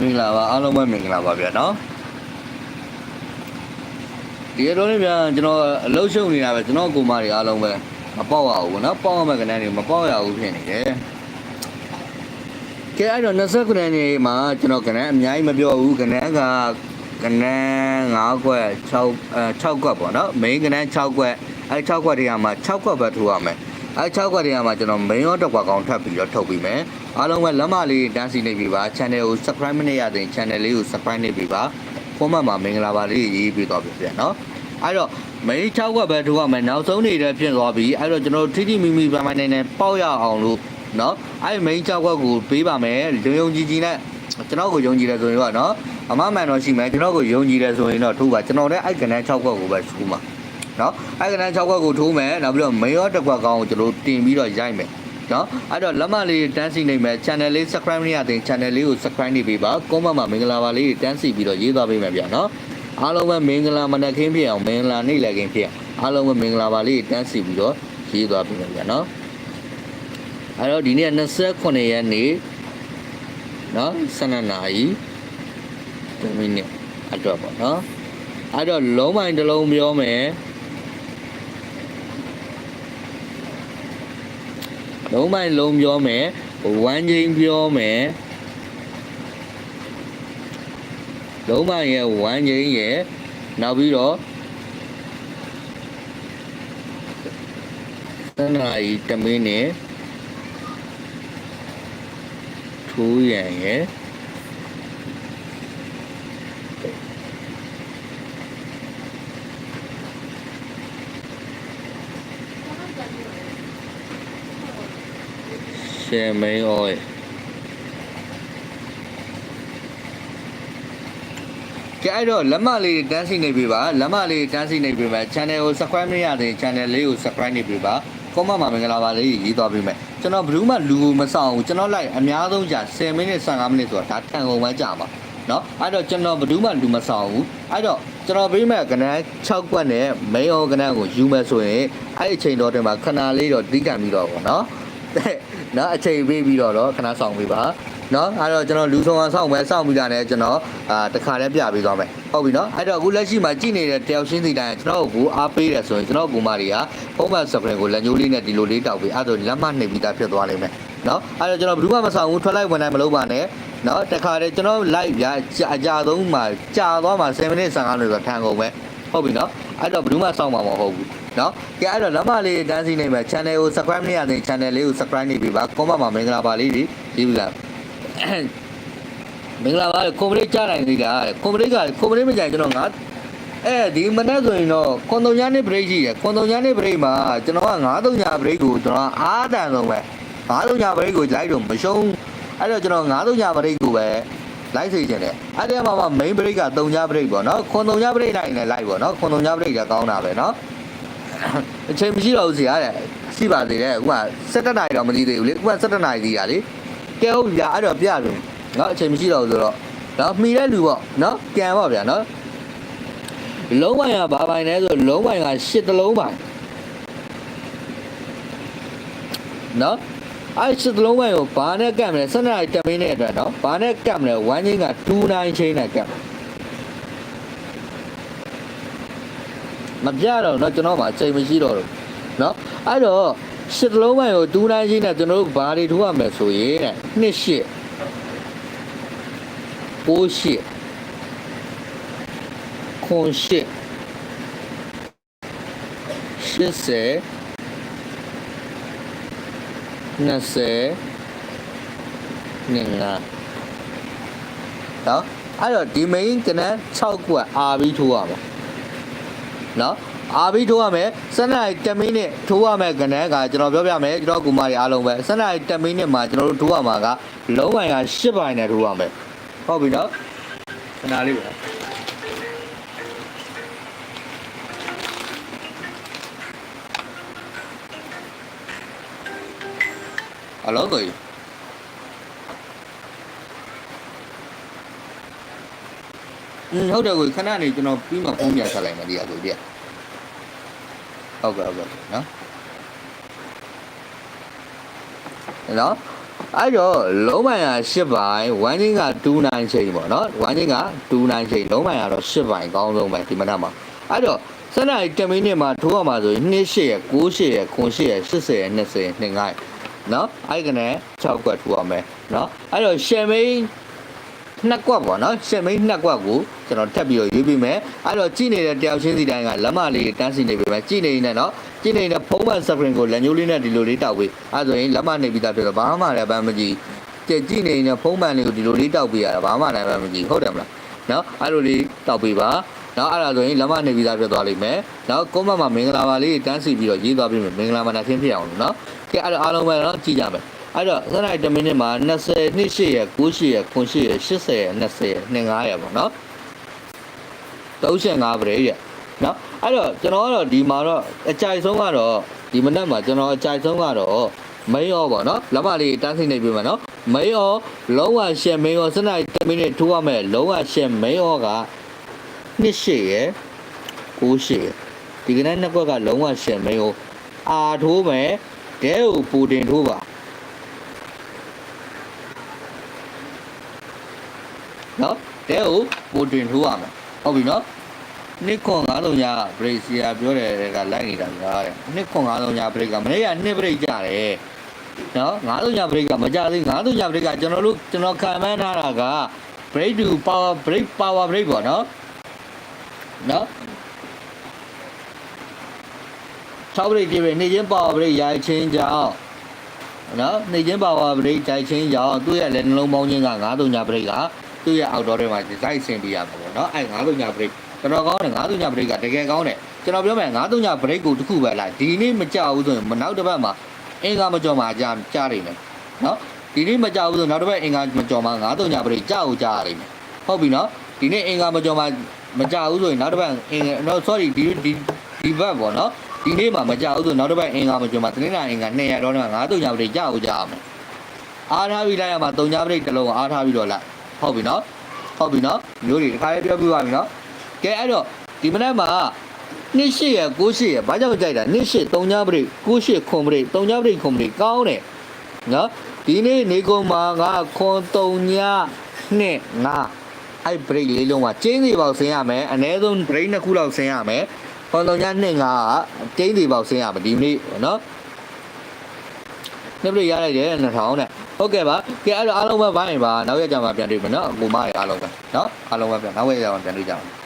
မင်္ဂလာပါအားလုံးပဲမင်္ဂလာပါဗျာနော်ဒီတော့လည်းဗျာကျွန်တော်အလုပ်ရှုပ်နေတာပဲကျွန်တော်ကိုမတွေအားလုံးပဲမပေါက်ရဘူးနော်ပေါက်ရမယ့်ကဏ္ဍတွေမပေါက်ရဘူးဖြစ်နေတယ်ကဲအဲ့တော့29ရက်နေ့မှာကျွန်တော်ကဏ္ဍအများကြီးမပြောဘူးကဏ္ဍကကဏ္ဍ9ခွက်6အဲ6ခွက်ပေါ့နော် main ကဏ္ဍ6ခွက်အဲ6ခွက်တွေကမှ6ခွက်ပဲထိုးရမယ်အဲ6ခွက်တွေကမှကျွန်တော် main ရောတစ်ခွက်ကောင်ထပ်ပြီးတော့ထုတ်ပြီးမယ်အားလုံးပဲလက်မလေးတန်းစီနေပြီပါ channel ကို subscribe မနေရသေးရင် channel လေးကို subscribe နေပြီပါ comment မှာမင်္ဂလာပါလေးရေးပြီးတော့ပြပြန်နော်အဲ့တော့ main 6ခွက်ပဲထိုးရမယ်နောက်ဆုံးနေတဲ့ဖြစ်သွားပြီအဲ့တော့ကျွန်တော်တို့ထိထိမိမိပိုင်းပိုင်းနေနေပေါက်ရအောင်လို့နော်အဲ့ main 6ခွက်ကိုပေးပါမယ်ရုံရုံကြည်ကြည်နဲ့ကျွန်တော်ကိုယုံကြည်တယ်ဆိုရင်တော့နော်အမမှန်တော့ရှိမယ်ကျွန်တော်ကိုယုံကြည်တယ်ဆိုရင်တော့ထိုးပါကျွန်တော်လည်းအဲ့ကနန်း6ခွက်ကိုပဲထိုးမှာနော်အဲ့ကနန်း6ခွက်ကိုထိုးမယ်နောက်ပြီးတော့ main ရောတစ်ခွက်ကောင်းကိုကျွန်တော်တင်ပြီးတော့ရိုက်မယ် နော်အဲ့တော့လက်မလေးတန်းစီနေမယ် channel လေး subscribe မရသေး channel လေးကို subscribe နေပေးပါ comment မှာမင်္ဂလာပါလေးတန်းစီပြီးတော့ရေးသွားပေးမယ်ဗျာနော်အားလုံးပဲမင်္ဂလာမနက်ခင်းဖြစ်အောင်မင်္ဂလာနေ့လည်ခင်းဖြစ်အောင်အားလုံးပဲမင်္ဂလာပါလေးတန်းစီပြီးတော့ရေးသွားပေးမယ်ဗျာနော်အဲ့တော့ဒီနေ့29ရက်နေ့နော်12နာရီ10မိနစ်အတွက်ပေါ့နော်အဲ့တော့လုံးမိုင်တစ်လုံးပြောမယ် လုံးမိုင်လုံးပြောမယ်ဝမ်းချင်းပြောမယ်လုံးမိုင်ရဲ့ဝမ်းချင်းရဲ့နောက်ပြီးတော့သနာရီတမင်းနဲ့ထူးရန်ရဲ့ ရှယ်မိန်အော်ရဲ့ကြအဲ့တော့လက်မလေးတန်းစီနေပြီပါလက်မလေးတန်းစီနေပြီပါ channel ကို subscribe မရသေး channel လေးကို subscribe နေပြီပါ comment မှာမင်္ဂလာပါလေးရေးသွားပေးမယ်ကျွန်တော်ဘယ်သူမှလူကိုမဆောင်ဘူးကျွန်တော်လိုက်အများဆုံးကြာ10မိနစ်15မိနစ်ဆိုတာဒါထန်ကုန်မှကြာမှာเนาะအဲ့တော့ကျွန်တော်ဘယ်သူမှလူမဆောင်ဘူးအဲ့တော့ကျွန်တော်ပေးမဲ့ကဏ္ဍ6ကွက်နဲ့ main ရောကဏ္ဍကိုယူမယ်ဆိုရင်အဲ့အချိန်တော့တင်မှာခဏလေးတော့တီးကန်ပြီးတော့ပေါ့เนาะ နော်အချိန်ပေးပြီးတော့တော့ခဏဆောင်ပေးပါနော်အဲ့တော့ကျွန်တော်လူဆောင်အောင်ဆောင်မယ်ဆောင်ပြီးတာနဲ့ကျွန်တော်အာတခါတည်းပြပေးသွားမယ်ဟုတ်ပြီနော်အဲ့တော့အခုလက်ရှိမှာကြည့်နေတဲ့တယောက်ချင်းစီတိုင်းကျွန်တော်ကိုအားပေးတယ်ဆိုရင်ကျွန်တော်ကိုမတွေကပုံမှန် subscribe ကိုလက်ညှိုးလေးနဲ့ဒီလိုလေးတောက်ပြီးအဲ့တော့လက်မနှိပ်ပြီးသားဖြစ်သွားလိမ့်မယ်နော်အဲ့တော့ကျွန်တော်ဘူးမှမဆောင်ဘူးထွက်လိုက်ဝင်လိုက်မလုပ်ပါနဲ့နော်တခါတည်းကျွန်တော် live ပြအကြဆုံးမှာကြာသွားမှာ7မိနစ်15မိနစ်ဆိုတော့ထန်ကုန်ပဲဟုတ်ပြီနော်အဲ့တော့ဘူးမှဆောင်မှာမဟုတ်ဘူး နော်ကဲအဲ့တော့လက်မလေးတန်းစီနေမယ် channel ကို subscribe နေရတဲ့ channel လေးကို subscribe နေပြီပါ comment မှာမင်္ဂလာပါလေးဒီဒီလာမင်္ဂလာပါကွန်ပဏီကြားနိုင်သေးလားကွန်ပဏီကကွန်ပဏီမကြိုင်ကျွန်တော်ငါအဲဒီမနေ့ဆိုရင်တော့ခွန်တုံညာနေ့ break ရှိတယ်ခွန်တုံညာနေ့ break မှာကျွန်တော်က9တုံညာ break ကိုကျွန်တော်အားတန်ဆုံးပဲ9တုံညာ break ကိုလိုက်တော့မရှုံးအဲ့တော့ကျွန်တော်9တုံညာ break ကိုပဲလိုက်စေခြင်းတယ်အဲ့ဒီမှာမှ main break က3ည break ပေါ့နော်ခွန်3ည break နိုင်နေလိုက်ပေါ့နော်ခွန်3ည break ကကောင်းတာပဲနော် အချိန်မရှိတော့ဘူးဆရာတဲ့ရှိပါသေးတယ်ဥမာ17နာရီတော့မသိသေးဘူးလေဥမာ17နာရီသေးတာလေကဲဟုတ်ကြာအဲ့တော့ပြလို့နော်အချိန်မရှိတော့ဘူးဆိုတော့နော်မှီတဲ့လူပေါ့နော်ကြံပေါ့ဗျာနော်လုံးပိုင်ကဘာပိုင်လဲဆိုလုံးပိုင်က၈တလုံးပိုင်နော်အဲ့၈တလုံးပိုင်ကိုဘာနဲ့ကတ်မလဲ17နာရီ10မိနစ်အတွက်နော်ဘာနဲ့ကတ်မလဲ1ချိန်က2နိုင်ချိန်နဲ့ကတ် မပြတော့เนาะကျွန်တော်မှအချိန်မရှိတော့ဘူးเนาะအဲ့တော့ရှစ်တလုံးပိုင်ကို29ချင်းနဲ့ကျွန်တော်တို့ဘာတွေထိုးရမလဲဆိုရင်တဲ့နှစ်ရှစ်ကိုရှစ်ခွန်ရှစ်ရှစ်ဆယ်နှစ်ဆယ်နှစ်ငါနော်အဲ့တော့ဒီ main ကနန်း6ခုက RB ထိုးရမှာ နော် RB ထိုးရမယ်7နာရီ10မိနစ်ထိုးရမယ်ကနန်းကကျွန်တော်ပြောပြမယ်ကျွန်တော်ကူမတွေအားလုံးပဲ7နာရီ10မိနစ်မှာကျွန်တော်တို့ထိုးရမှာကလုံးပိုင်က8ပိုင်နဲ့ထိုးရမယ်ဟုတ်ပြီနော်ခဏလေးပါအလောကို ဟုတ်တယ်ကိုခဏနေကျွန်တော်ပြီးမှဖုန်းပြန်ဆက်လိုက်မယ်ဒီအကူပြဟုတ်ကဲ့ဟုတ်ကဲ့နော်နော်အဲ့တော့လုံးမိုင်က8ပိုင်းဝမ်းချင်းက29ချိန်ပေါ့နော်ဝမ်းချင်းက29ချိန်လုံးမိုင်ကတော့8ပိုင်းအကောင်းဆုံးပဲဒီမနက်မှာအဲ့တော့စနေ10မိနစ်မှာထိုးရမှာဆိုရင်2 8ရ9 8ရ9 8ရ80ရ20ရ29ရနော်အဲ့ကနေ6ကွက်ထိုးရမယ်နော်အဲ့တော့ရှယ်မိန်နှစ်ကွက်ပေါ့နော်ရှယ်မိန်နှစ်ကွက်ကို ကျွန်တော်ထပ်ပြီးတော့ရွေးပေးမယ်အဲ့တော့ကြည့်နေတဲ့တယောက်ချင်းစီတိုင်းကလက်မလေးတန်းစီနေပြီမယ်ကြည့်နေနေနော်ကြည့်နေတဲ့ဖုံးမှန် screen ကိုလက်ညှိုးလေးနဲ့ဒီလိုလေးတောက်ပေးအဲ့ဆိုရင်လက်မနေပြီးသားပြတော့ဘာမှလည်းပန်းမကြည့်ကြည့်ကြည့်နေတဲ့ဖုံးမှန်လေးကိုဒီလိုလေးတောက်ပေးရတာဘာမှလည်းပန်းမကြည့်ဟုတ်တယ်မလားနော်အဲ့လိုလေးတောက်ပေးပါနော်အဲ့ဒါဆိုရင်လက်မနေပြီးသားပြသွားလိမ့်မယ်နော်ကွန်မန့်မှာမင်္ဂလာပါလေးတန်းစီပြီးတော့ရေးသွားပြီးမယ်မင်္ဂလာပါနာခင်းဖြစ်အောင်လို့နော်ကဲအဲ့တော့အားလုံးပဲနော်ကြည့်ကြမယ်အဲ့တော့စနေ10မိနစ်မှာ20နှစ်8ရ9 8ရ9 8ရ80ရ20ရ25ရပေါ့နော် 35ပရိရနော်အဲ့တော့ကျွန်တော်ကတော့ဒီမှာတော့အကြိုက်ဆုံးကတော့ဒီမနက်မှာကျွန်တော်အကြိုက်ဆုံးကတော့မင်းရောပေါ့နော်လက်မလေးတန်းစိနေပြီမှာနော်မင်းရောလုံးဝရှယ်မင်းရောစနေ10မိနစ်ထိုးရမယ်လုံးဝရှယ်မင်းရောကနှစ်8ရ9 8ရဒီကနေ့နှစ်ကွက်ကလုံးဝရှယ်မင်းရောအာထိုးမယ်ဒဲကိုပူတင်ထိုးပါနော်တဲကိုပိုတွင်ထိုးရမယ် ဟုတ်ပြီနော်နှစ်ခွန်9000ညာဘရိတ်စီယာပြောတယ်ကလိုက်နေတာများတယ်နှစ်ခွန်9000ညာဘရိတ်ကမနေ့ကနှစ်ဘရိတ်ကြတယ်နော်9000ညာဘရိတ်ကမကြသေး9000ညာဘရိတ်ကကျွန်တော်တို့ကျွန်တော်ခံမှန်းထားတာက break to power break power break ပေါ့နော်နော်6 break ပြည့်နေချင်း power break ရိုက်ချင်းကြောင်းနော်နေချင်း power break ရိုက်ချင်းကြောင်းသူ့ရဲ့လက်နှလုံးပေါင်းချင်းက9000ညာ break က သူ့ရဲ့ outdoor တွေမှာဒီဇိုက်ဆင်ပြရမှာပေါ့နော်အဲ9000ညာ break တော်တော်ကောင်းတယ်9000ညာ break ကတကယ်ကောင်းတယ်ကျွန်တော်ပြောမယ်9000ညာ break ကိုတစ်ခုပဲလိုက်ဒီနေ့မကြောက်ဘူးဆိုရင်မနောက်တစ်ပတ်မှာအင်္ဂါမကြော်မှာကြာကြာနေမယ်နော်ဒီနေ့မကြောက်ဘူးဆိုနောက်တစ်ပတ်အင်္ဂါမကြော်မှာ9000ညာ break ကြာကိုကြာနေမယ်ဟုတ်ပြီနော်ဒီနေ့အင်္ဂါမကြော်မှာမကြောက်ဘူးဆိုရင်နောက်တစ်ပတ်အင်္ဂါ no sorry ဒီဒီဒီဘက်ပေါ့နော်ဒီနေ့မှာမကြောက်ဘူးဆိုနောက်တစ်ပတ်အင်္ဂါမကြော်မှာတနင်္လာအင်္ဂါ200တော့9000ညာ break ကြာကိုကြာအောင်အားထားပြီးလိုက်ရမှာ3ညာ break တစ်လုံးကိုအားထားပြီးတော့လိုက် ဟုတ်ပြီနော်ဟုတ်ပြီနော်မျိုးတွေတစ်ခါလေးပြောပြပါပြီနော်ကဲအဲ့တော့ဒီမနေ့မှာနှစ်ရှိရ9ရှိရဘာကြောင့်ကြိုက်တာနှစ်ရှိ3ညာပရိ9ရှိခွန်ပရိ3ညာပရိခွန်ပရိကောင်းတယ်နော်ဒီနေ့နေကုန်မှာငါခွန်3ညာနှစ်ငါအဲ့ပရိလေးလုံးကကျင်းစီပေါက်ဆင်းရမယ်အနည်းဆုံးပရိနှစ်ခုလောက်ဆင်းရမယ်ခွန်3ညာနှစ်ငါကကျင်းစီပေါက်ဆင်းရမယ်ဒီနေ့နော်နှစ်ပရိရလိုက်တယ်2000နဲ့ ဟုတ်ကဲ့ပါကဲအဲ့တော့အားလုံးပဲဘိုင်းပါနောက်ရကြမှာပြန်တွေ့မယ်နော်အကူမရအားလုံးပဲနော်အားလုံးပဲပြန်နောက်ရကြမှာပြန်တွေ့ကြပါ